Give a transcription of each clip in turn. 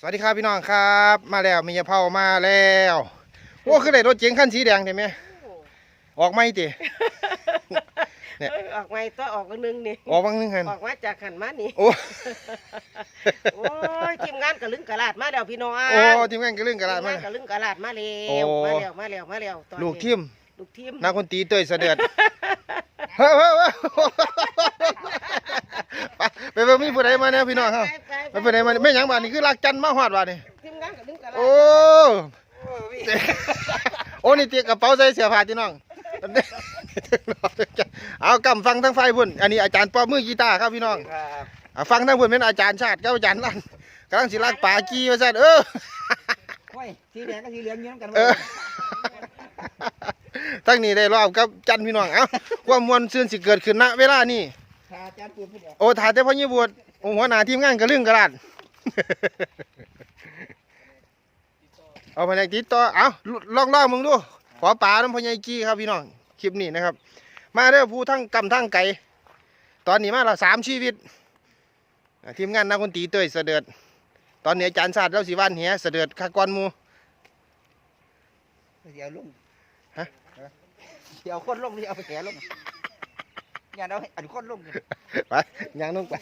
สวัสดีครับพี่น้องครับ มาแล้วมียาเผามาแล้วโอ้คือได้รถเก๋งคันสีแดงใช่ไหมออกไม่ติเนี่ยเอ้ยออกมาตัวออกกันนึงนี่ออกบางนึงคันออกมาจากขันมานี่โอ้โอ้ยทีมงานกระลึงกระลาดมาแล้วพี่น้องโอ้ทีมงานกระเรื่องกระดาษทีมมางานกระลึงกระลาดมาแล้โอ้วมาแล้วมาแล้วมาแล้วตอนนี้ลูกทีมลูกทีมนักดนตรีเต้ยเสด็จเฮ้ยเฮ้ยเฮ้ยไปไปเบิ่งมีผู้ใดมาเนี่ยพี่น้องครับ ไปผู้ใดมาไม่หยังบาดนี่คือลักจันทร์มาฮอดบาดนี่ทีมงานกระลึงกระลาดโอ้โอ้นี่เตียกระเป๋าใส่เสื้อผ้าที่น้องเอากำฟังทั้งไฟพุ่นอันนี้อาจารย์ป้อมมือกีตาร์ครับพี่น้องครับอะฟังทั้งพุ่นเป็นอาจารย์ชาติกับอาจารย์ลั่นกำลังสิลากป่ากี้ว่าซั่นเออโอ้ยสีแดงกับสีเหลืองอยืนกันเออทั้งนี้ได้รอบกับจันพี่น้องเอ้าความมวลซื่นสิเกิดขึ้นณเวลานี้ชาจานปูนผู้เดียวโอ้ถ่ายแต่พ่อยี่บวช โอ้หัวหน้าทีมงานกระลึงกระดาษเอาไปเลยติดต่อ เอาลองลองมึงดู ขอป่าน้ำพ่อใหญ่กี้ครับพี่น้อง คลิปนี้นะครับ มาเด้อผู้ทั้งกำทั้งไก่ ตอนนี้มาเราสามชีวิตอ่าทีมงานนักดนตรีเต้ยเสด็จตอนนี้อาจารย์ศาสตร์เราสิวันเหียเสด็จขากอนหมูเดี๋ยวลงฮะเดี๋ยวคนลงนี่เอาไปแขนลงอย่าเอาอันคนลงนี่ไปยางนุ่งไป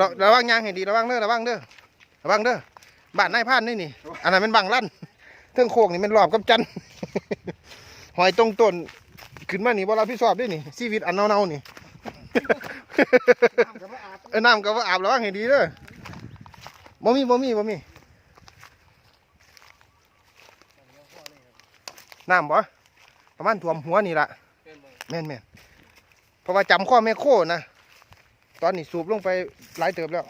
ระระวังยางให้ดีระวังเด้อระวังเด้อระวังเด้อบ้านนายพานนี่นี่ อันนั้นเป็นบังลั่นเทิงโคกนี่เป็นรอบกับจันหอยตรงต้นขึ้นมานี่บ่รับผิดชอบด้วยนี่ชีวิตอันเน่าๆนี่น้ำกับว่าอาบเออน้ำก็ว่าอาบระวังให้ดีเด้อบ่มีบ่มีบ่มีน้ำบ่ประมาณท่วมหัวนี่ละแม่นแม่นเพราะว่าจำข้อแม่โคนะ ตอนนี้สูบลงไปหลายเติบแล้ว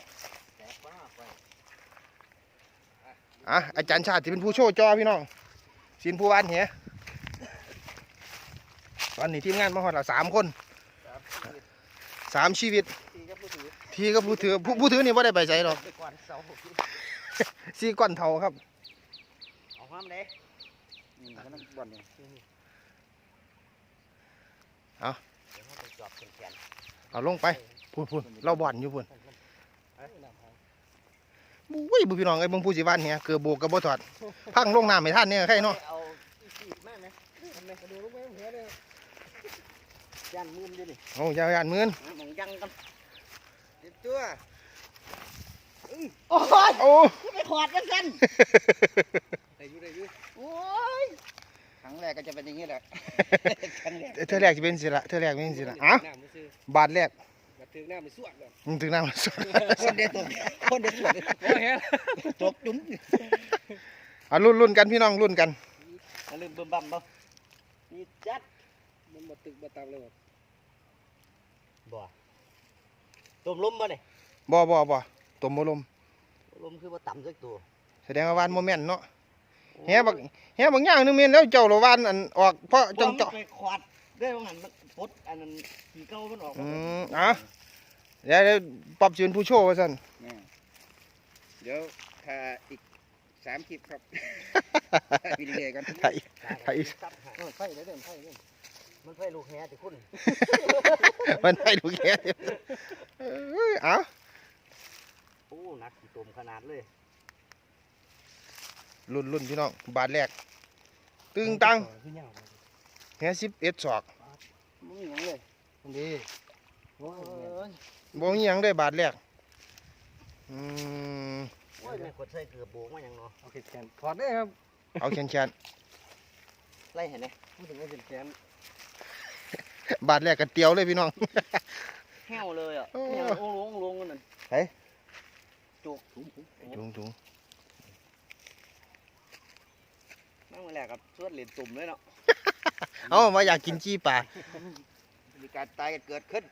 อะอาจารย์ชาติที่เป็นผู้โชว์จอพี่น้องสินผู้วานเหียตอนนี้ทีมงานมาหอดละสามคนสามชีวิตตีกับผู้ถือทีก็ผู้ถือผู้ผู้ถือนี่ว่าได้ไปใส่หรอกไปก่อนเสาซีก้อนเท่าครับเอาห้ามเลยนี่มันต้องบ่อนนี่เอาเดี๋ยวเขาไปจอบแขนเอาลงไป พูนพูนเราบ่อนอยู่พูนบุ้ยบุพี่น้องไอ้ยเบงผู้สิบ้านเนี่ยเกือบโบกกับบ่ถอดพังลงน้ำไม่ทันเนี่ยใครเนาะเอาอีสีมากไหมทำไมกระดูกลงไปหัวเลยยันมือดิดิโอ้ยาวยานมือนมองยังกันติดตัวโอ้ยโอ้ไปขอดกันกันได้อยู่ได้อยู่โอ้ยครั้งแรกก็จะเป็นอย่างนี้แหละครั้งแรกเธอแรกจะเป็นสิละเธอแรกเป็นสิละเอ้าน้ำมันซื้อบาทแรกมา ถึงน้ำมันสวดเลยมึงถึงน้ำมาสดคนเดียวตกคนเดียวสวดโอ้ยตกจุ้มเอารุ่นรุ่นกันพี่น้องรุ่นกันอย่าลืมเบิ่มบั่มบ่นี่จัดมันบ่ตึกบ่ตามเลยบ่บ่ต้มลมบ่นี่บ่บ่บ่ตมบ่ลมลมคือบ่ต่ำสักตัวแสดงว่าวานโมเมนต์เนาะแฮบักแฮบักอย่างหนึงเมนแล้วเจ้าละวานอันออกเพราะจังเจาะไปขวาดได้ว่างั้นมันปลดอันนั้นขี้เก่ามันออกอืมเอะ เดี๋ยวเดี๋ยวปรับชื่นผู้โชว์ว่าซั่นเดี๋ยวถ้าอีกสามคลิปครับ วิดีโอกันไทยไทยไฟเลยเด้อไฟเลยมันไฟลูกแฮติคุณมันให้ดูแค่เดียวเอ้ยเอ้าโอ้หนักขี้ตมขนาดเลยรุ่นรุ่นพี่น้อง บาทแรก ตึงตังคือเหงาแฮสิบเอ็ดศอกบ่มีหยังเลยดีโอ้ย บ่มีหยังได้บาทแรกอืมโอ้ยแม่กดใส่เกือบโบกมาหยังเนาะเอาเข็ดแขนถอดได้ครับเอาแขนแขนไล่เห็นไหมพูดถึงเอาเข็ดแขนบาทแรกกันเตียวเลยพี่น้อง แห้วเลยอะโอ้แห้วโอ้ลงลงกันนั่นเฮ้ยจุกถุงถุงถุงนั่งมาแลกกับสวดเหรียญตุ่มเลยเนาะเอามาอยากกินจี้ปลา มีการตายกันเกิดขึ้น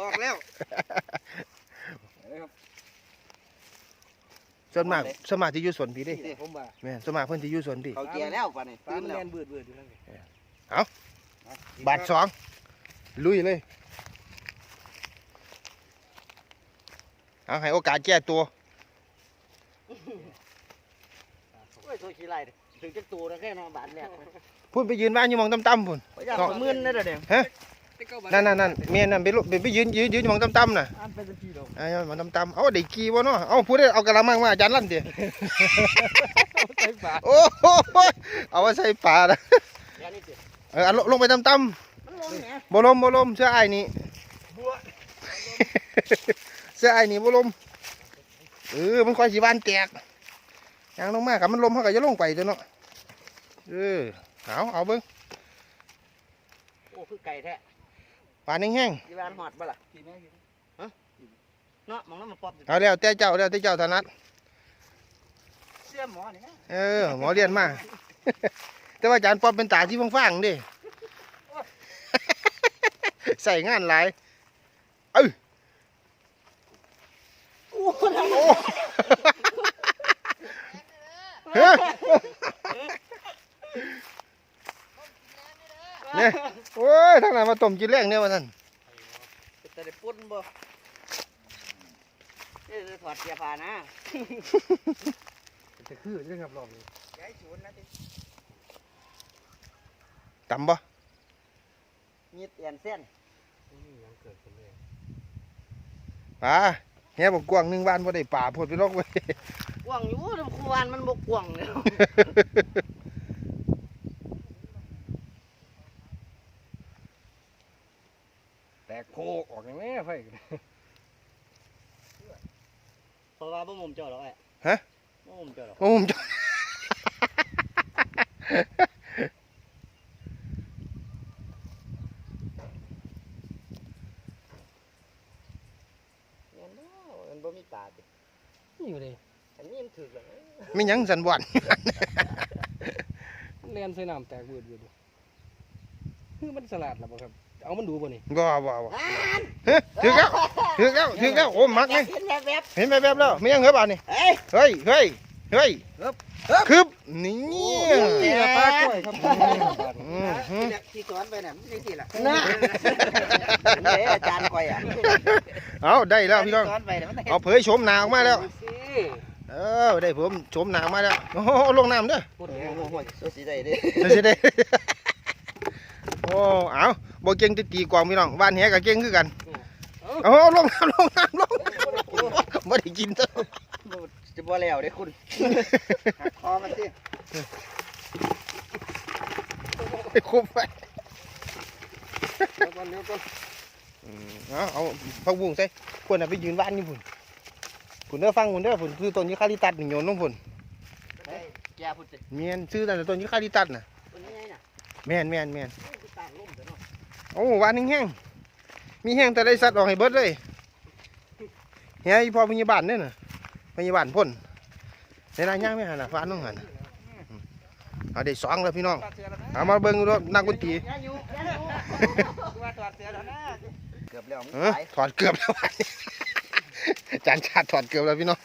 บอกแล้วส่วนมากส่วนมากที่อยู่สวนพี่เดินี่ผมว่าแม่นส่วนมากเพิ่นที่อยู่สวนพี่ เขาเกียร์แล้วป่ะนี่ปลาตื่นมันแล้วแล่นเบืดเบืดอยู่นั่นไงบาทสองลุยเลย เอาให้โอกาสแก้ตัว โอ้ยตัวขี้ไรถึงจะตัวนะแค่นอนบาทแรกพุ่นไปยืนบ้านอยู่หมองต่ำๆพุ่นอยากมื่นนะเดี๋ยวตะแต่เก้าบาท นั่นนั่นนั่นเมียนั่นไปลุไปไปยืนยืนยืนอยู่หมองต่ำๆน่ะอันเป็นทีดอกไอ้ยมันต่ำๆเอาได้กี่วะเนาะเอาพูดได้เอากระมังมาอาจารย์ลั่นดิใส่บาทโอ้โหเอาไว้ใส่ปลานะแค่นี้สิเออเอาลงลงไปต่ำมันลงแหมๆบ่ลมบ่ลมเสื้อไอ้ายนี่เสื้อไอ้ายนี่บ่ลมเออมันค่อยสิบานแตกยางลงมากับมันลมเขาก็จะลงไปตัวเนาะเออเอาเอาเบิ่งโอ้คือไก่แท้ ปลาแห้งยีบานหอดบ่ล่ะกี่แม่กี่เนาะมองแล้วมันป๊อบอยู่ๆเอาแล้วแต่เจ้าแล้วแต่เจ้าถนัด เสื้อหมอนี่นะเออ หมอเรียนมา แต่ว่าอาจารย์ป๊อบเป็นตาที่ฟังๆเดิ ใส่งานหลาย เอ้ย โอ้ทำ โอ้เฮ้ยเนี่ยโอ้ยทางไหน มาต้มกินแรงเนี่ยวันนั้นแต่ได้ปุ่นบ่นี่จะถอดเสียผ้านะจะคือใช่ครับรอบนี้ย้ายศูนย์นะดิต่ำบ่มีเตียนเส้นนี่ยังเกิดขึ้นเลยป่าเฮียบอกกวางหนึ่งบ้านบ่ได้ป่าพดไปลอกไว้กว่างอยู่แต่ครูวานมันบกกว่างเนี่ย แต กโคกออกอย่างแม่ไฟเพราะว่าบ่มุมเจ้าหรอกไอ้ฮะบ่มุมเจ้าหรอกโอ้ผมจะเห็นบ่มันบ่มีตาดินี่อยู่เลยอันนี้มันถึกแล้วไม่หยังสันบวันเลียนใส่น้ำแตกเบืดเบืดอยู่คือมันสลัดหรอบ่ครับ เอามันดูบ่นี่บ่บ่บ่เฮ้ยถึงแล้วถึงแล้วถึงแล้วโอ้มักไงเห็นแบบแบบเห็นไปแบบแล้วไม่ยังเหรอบ่านี่เฮ้ยเฮ้ยเฮ้ยเฮ้ยคึบนี่นี่ละปลากล้วยครับอืมฮึที่สอนไปน่ะมันสิล่ะนะเด้อาจารย์ก้อยอะเอาได้แล้วพี่น้องสอนไปน่ะมันเอาเผยโฉมหน้าออกมาแล้วสิเออได้ผมโฉมหน้าออกมาแล้วโอ้โหลงน้ำเด้อพูดโอ้แหงโหโหสุดสิได้เด้เดี๋ยวสิได้โอ้เอา บ่เก่งจะตีกวางพี่น้องบ้านเฮียก็เก่งคือกันเอาเอาลงน้ำลงน้ำลงบ่ได้กินเด้อจะบ่แล้วเด้คุณหักคอมันสิไปคุบไปเดี๋ยวก่อนเดี๋ยวก่อนอืมเอาเอาพักบุ้งใส่คนน่ะไปยืนบ้านนี่พุ่นพุ่นเด้อฟังพุ่นเด้อพุ่นคือต้นยูคาลิปตัสนี่โยนลงพุ่นแกพูดสิเมียนซื้อแต่ต้นยูคาลิปตัสน่ะ คนนี้ไงน่ะ แม่นแม่นแม่น โอ้วานแห้งๆมีแห้งแต่ได้สัตว์ออกให้เบิดเลยเฮียอีพ่อพยาบาลเนี่ยน่ะพยาบาลพ่นในร้านย่างไม่หันน่ะฟ้าน้องหันน่ะอืมเอาได้สองแล้วพี่น้องเอามาเบิ่งดูนักดนตรีอย่าอยู่อย่าอยู่ว่าถอดเสื้อแล้วนะเกือบแล้วมึงเออตายถอดเกือบแล้ววะจานชาติถอดเกือบแล้วพี่น้อง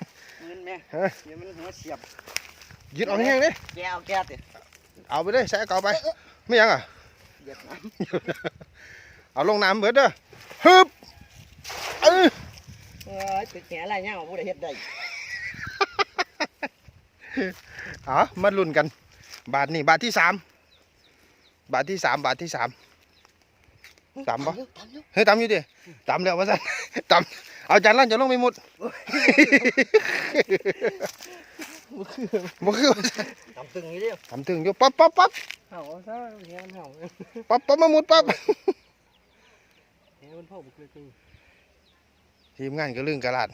เงินแม่ฮะเดี๋ยวมันหัวเสียบยึดเออกแห้งๆเลยแกเอาแกติเอาไปเลยใส่กระเป๋าไปไม่ยังอะ เหยียดน้เอาลงน้ำเบิดเด้อฮึบเออำเอ้ยตึกแหอะไรเงี้ยผู้ใดเฮ็ดได้เอามาลุ้นกัน บาทนี่บาทที่สามบาทที่สามบาทที่สามตามปะเฮ้ยตามอยู่ดิตามแล้ววะสันตามเอาจานล่างจะลงไปหมดบ่คือว่าซั่นทำตึงอยู่เดิทำถึงอยู่ปั๊บปั๊บปั๊บเห่าซะแหงมันเห่าปั๊บปั๊บมาหมดปั๊บแหงมั นเผาบุกเลยคือทีมงานก็เรื่องกระลาด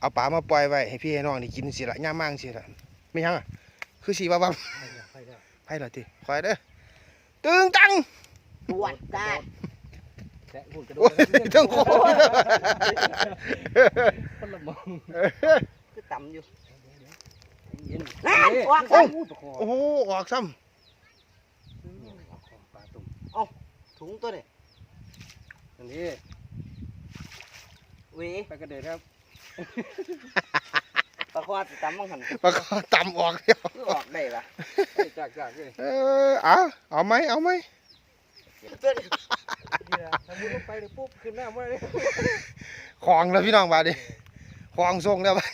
เอาปลามาปล่อยไว้ให้พี่ให้น้องได้กินสิละย่ามมั่งสิละไม่ยังอะคือสีบ้าบ้าไฟแล้วไฟแล้วไพ่ละทีคอยเด้อตึงตังปวดตาแตะพูดกระโดโอ้ดยทั้งโคคนละมองคือต่ำอยู่เย็นนั่นเอ๊ะวางโอ้ยประคอโอ้โหออกซ้ปลาตุ่มถุงตัวนี้ อันนี้เวยปลากระเด็ดครับปลาคอสิต่ำมังหันำมันก็ต่ำออกแล้วคือออกได้ปะเฮ้ยจากจากเลยเออเอาเอาไหมเอาไหมตัวนี้นี่นะถ้ามุดลงไปเลยปุ๊บขึ้นหน้ามาเลยของแล้วพี่น้องบาดดิของส่งแล้วบาด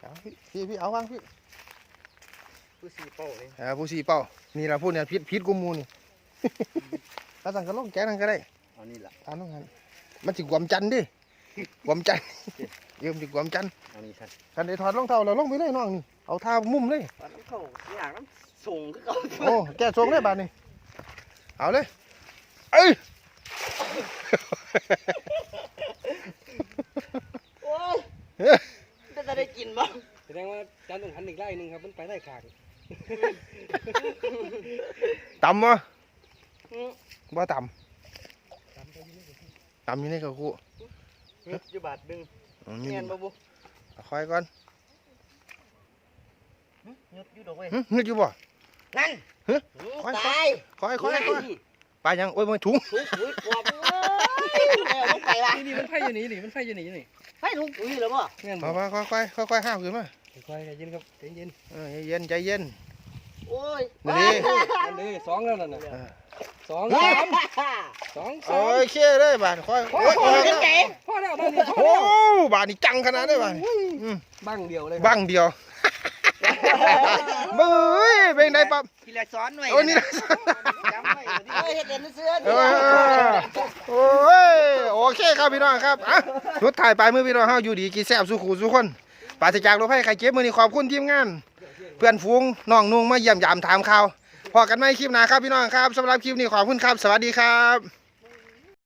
เอาพี่พี่พี่เอาวางพี่ผู้สีเป้าเลยเออผู้สีเป้านี่เราพูดเนี่ยพิษพิษกุมูนี่ ถ้าสั่งก็ลงแกนั่นก็ได้เอานี่ล่ะทานลงหันมันสิกวมจันทร์ดิกวมจันทร์เยี่ยมสิกวมจันทร์เอานี่ท่านคันได้ถอดรองเท้าแล้วลงไปเลยน้องนี่เอาท่ามุมเลยตอนนั้นเขาอยากน้ำส่งก็เขาโอ้แกทรงได้บาดนี่เอาเลยเอ้ยโอ้ยจะจะได้กินบ้างแสดงว่าจานต้องหันอีกไล่หนึงครับมันไปได้ขางต่ำวะ บ่ต่ำต่ำอยู่ในกระคุเฮ็ดอยู่บาทหนึงอืมมีเงียนบ่บุคอยก่อนหึยดอยู่ดอกเว้ยหึนึกอยู่บ่นั่นเฮ้ยตายคอยคอยคอยไปยังโอ้ยมันถุงถุงปุ๋ยกวบเอ้ยแม่ลงไปละนี่นี่มันไฟอยู่นี่นี่มันไฟอยู่นี่นี่ให้ถุงปุ๋ยเหรอบ่แม่นมาบ่มาค่อยค่อยค่อยๆห้าวขึ้นมาค่อยๆใจเย็นครับใจเย็นเออใจเย็นใจเย็น โอ้ยนี่อันนี้สองแล้วนั่นน่ะเออสองฮ่าสามฮ่าฮ่าสองโอสามเคเลยบาดค่อยโอ้ยโอ้โอ้ยยเห็นไหนพ่อแล้วบ้านนี้พ่อโอ้แล้วบาดนี่จังขนาดได้บาดอืมบ้างเดียวเลยบังเดียวเบ้ยเป็นไงปั๊บทีละซ้อนหน่อยโอ้ยนี่นะจำไว้เฮ้ยเฮ็ดเด่นเสื้อเออโอ้ยโอเคครับพี่น้องครับอะสุดท้ายปลายมือพี่น้องเฮาอยู่ดีกี่แซ่บสุขูสุขคนปราศจากโรคภัยไข้เจ็บมื้อนี้ขอบคุณทีมงาน เพื่อนฟูงน้องนุ่งมาเยี่ยมยามถามข่าวพอกันไหมคลิปหน้าครับพี่น้องครับสำหรับคลิปนี้ขอบคุณครับ สวัสดีครับ